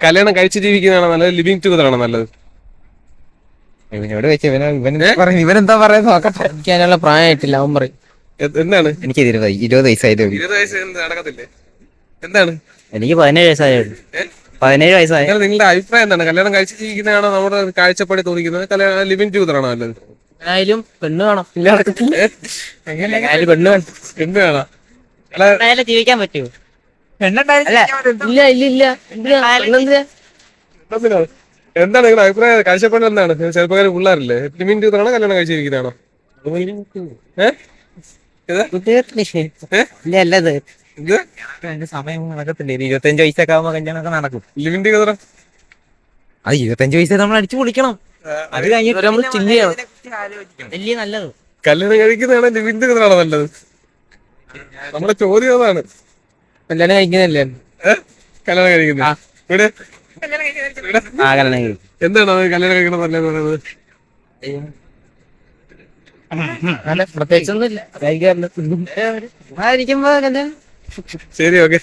കല്യാണം കഴിച്ച് ജീവിക്കുന്നതാണ് നല്ലത് ലിവിങ് ടുഗദർ ആണോ നല്ലത്. ഇവനോട് വെച്ച് ഇവൻ ഇവൻ പറയുന്നത് ഇവനെന്താ പറയാൻ നോക്കട്ടെ. എനിക്ക് അതിനുള്ള പ്രായമായിട്ടില്ല അവൻ പറയും. എന്താണ്? എനിക്ക് ഇരുപത് ഇരുപത് വയസ്സായതേ ഉള്ളൂ. ഇരുപത് വയസ്സ് നടക്കത്തില്ലേ? എന്താണ്? എനിക്ക് പതിനേഴ് വയസ്സായുള്ളൂ ഏ? പതിനേഴ് വയസ്സായ. നിങ്ങളുടെ അഭിപ്രായം എന്താണ്? കല്യാണം കഴിച്ച് ജീവിക്കുന്നതാണോ നമ്മുടെ കാഴ്ചപ്പാടി തോന്നിക്കുന്നത്? കല്യാണം ലിവിങ് ടുഗദർ ആണോ നല്ലത്? എങ്ങനെയായാലും പെണ്ണ് വേണം? പെണ്ണ് വേണം. പെണ്ണ് വേണം. ജീവിക്കാൻ പറ്റുമോ? ഇല്ല ഇല്ല ഇല്ല? എന്താണ് നിങ്ങളുടെ അഭിപ്രായം? കാഴ്ചപ്പാട് എന്താണ്? ചെറുപ്പക്കാർ പിള്ളേരല്ലേ? ലിവിങ് ചെയ്താണോ കല്യാണം കഴിച്ചിരിക്കുന്നതാണോ സമയം നടക്കത്തില്ല? ഇരുപത്തഞ്ച് വയസ്സൊക്കെ ആകുമ്പോ കല്യാണമൊക്കെ നടക്കും. അത് ഇരുപത്തഞ്ച് വയസ്സ് നമ്മൾ അടിച്ചു പൊളിക്കണം. അത് കഴിഞ്ഞിട്ട് നമ്മൾ പിന്നെ ചില്ല് ചെയ്യണം. ഇതിനെക്കുറിച്ച് ആലോചിക്കണം. വലിയ നല്ലത്. കല്യാണം കഴിക്കുന്നതാണ് ടുഗദർ നല്ലത്? നമ്മുടെ ചോദ്യം അതാണ്. കല്യാണം കഴിക്കുന്നല്ലേ? കല്യാണം കഴിക്കുന്ന? ഇവിടെ? ആ കല്യാണം കഴിക്കും. എന്താണ് അത് കല്യാണം കഴിക്കണം നല്ലത് പറയുന്നത്? പ്രത്യേകിച്ചൊന്നുമില്ല. കഴിക്കാറില്ല ശരി ഓക്കെ.